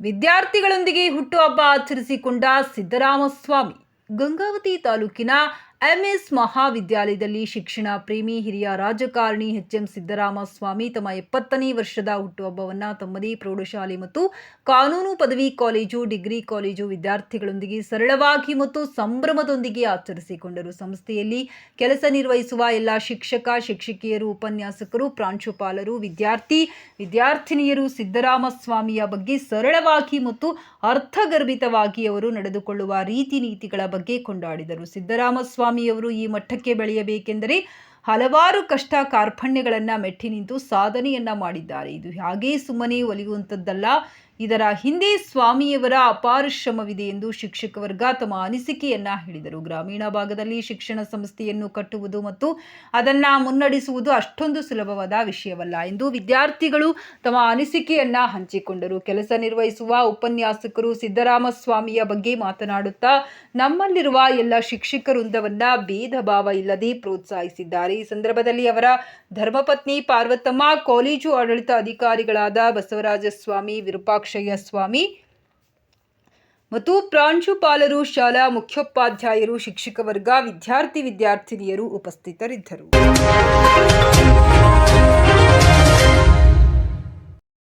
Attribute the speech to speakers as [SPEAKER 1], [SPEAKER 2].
[SPEAKER 1] ವಿದ್ಯಾರ್ಥಿಗಳೊಂದಿಗೆ ಹುಟ್ಟುಹಬ್ಬ ಆಚರಿಸಿಕೊಂಡ ಸಿದ್ದರಾಮಸ್ವಾಮಿ ಗಂಗಾವತಿ ತಾಲೂಕಿನ ಎಂಎಸ್ ಮಹಾವಿದ್ಯಾಲಯದಲ್ಲಿ ಶಿಕ್ಷಣ ಪ್ರೇಮಿ ಹಿರಿಯ ರಾಜಕಾರಣಿ ಎಚ್ ಎಂ ಸಿದ್ದರಾಮಸ್ವಾಮಿ ತಮ್ಮ ಎಪ್ಪತ್ತನೇ ವರ್ಷದ ಹುಟ್ಟುಹಬ್ಬವನ್ನು ತಮ್ಮದೇ ಪ್ರೌಢಶಾಲೆ ಮತ್ತು ಕಾನೂನು ಪದವಿ ಕಾಲೇಜು, ಡಿಗ್ರಿ ಕಾಲೇಜು ವಿದ್ಯಾರ್ಥಿಗಳೊಂದಿಗೆ ಸರಳವಾಗಿ ಮತ್ತು ಸಂಭ್ರಮದೊಂದಿಗೆ ಆಚರಿಸಿಕೊಂಡರು. ಸಂಸ್ಥೆಯಲ್ಲಿ ಕೆಲಸ ನಿರ್ವಹಿಸುವ ಎಲ್ಲ ಶಿಕ್ಷಕ, ಶಿಕ್ಷಕಿಯರು, ಉಪನ್ಯಾಸಕರು, ಪ್ರಾಂಶುಪಾಲರು, ವಿದ್ಯಾರ್ಥಿ, ವಿದ್ಯಾರ್ಥಿನಿಯರು ಸಿದ್ದರಾಮಸ್ವಾಮಿಯ ಬಗ್ಗೆ ಸರಳವಾಗಿ ಮತ್ತು ಅರ್ಥಗರ್ಭಿತವಾಗಿ ಅವರು ನಡೆದುಕೊಳ್ಳುವ ರೀತಿ ನೀತಿಗಳ ಬಗ್ಗೆ ಕೊಂಡಾಡಿದರು. ಸಿದ್ದರಾಮಸ್ವಾಮಿಯವರು ಈ ಮಠಕ್ಕೆ ಬೆಳೆಯಬೇಕೆಂದರೆ ಹಲವಾರು ಕಷ್ಟ ಕಾರ್ಪಣ್ಯಗಳನ್ನು ಮೆಟ್ಟಿ ನಿಂತು ಸಾಧನೆಯನ್ನ ಮಾಡಿದ್ದಾರೆ. ಇದು ಹಾಗೇ ಸುಮ್ಮನೆ ಒಲಿಯುವಂಥದ್ದಲ್ಲ ಇದರ ಹಿಂದೆ ಸ್ವಾಮಿಯವರ ಅಪಾರ ಶ್ರಮವಿದೆ ಎಂದು ಶಿಕ್ಷಕ ವರ್ಗ ತಮ್ಮ ಅನಿಸಿಕೆಯನ್ನ ಹೇಳಿದರು. ಗ್ರಾಮೀಣ ಭಾಗದಲ್ಲಿ ಶಿಕ್ಷಣ ಸಂಸ್ಥೆಯನ್ನು ಕಟ್ಟುವುದು ಮತ್ತು ಅದನ್ನ ಮುನ್ನಡೆಸುವುದು ಅಷ್ಟೊಂದು ಸುಲಭವಾದ ವಿಷಯವಲ್ಲ ಎಂದು ವಿದ್ಯಾರ್ಥಿಗಳು ತಮ್ಮ ಅನಿಸಿಕೆಯನ್ನ ಹಂಚಿಕೊಂಡರು. ಕೆಲಸ ನಿರ್ವಹಿಸುವ ಉಪನ್ಯಾಸಕರು ಸಿದ್ದರಾಮಸ್ವಾಮಿಯ ಬಗ್ಗೆ ಮಾತನಾಡುತ್ತಾ, ನಮ್ಮಲ್ಲಿರುವ ಎಲ್ಲ ಶಿಕ್ಷಕ ವೃಂದವನ್ನ ಭೇದ ಭಾವ ಇಲ್ಲದೆ ಪ್ರೋತ್ಸಾಹಿಸಿದ್ದಾರೆ. ಈ ಸಂದರ್ಭದಲ್ಲಿ ಅವರ ಧರ್ಮಪತ್ನಿ ಪಾರ್ವತಮ್ಮ, ಕಾಲೇಜು ಆಡಳಿತ ಅಧಿಕಾರಿಗಳಾದ ಬಸವರಾಜಸ್ವಾಮಿ ವಿರೂಪಾಕ್ಷಯ್ಯ ಸ್ವಾಮಿ ಮತ್ತು ಪ್ರಾಂಶುಪಾಲರು ಶಾಲಾ ಮುಖ್ಯೋಪಾಧ್ಯಾಯರು ಶಿಕ್ಷಕ ವರ್ಗ ವಿದ್ಯಾರ್ಥಿ ವಿದ್ಯಾರ್ಥಿನಿಯರು ಉಪಸ್ಥಿತರಿದ್ದರು.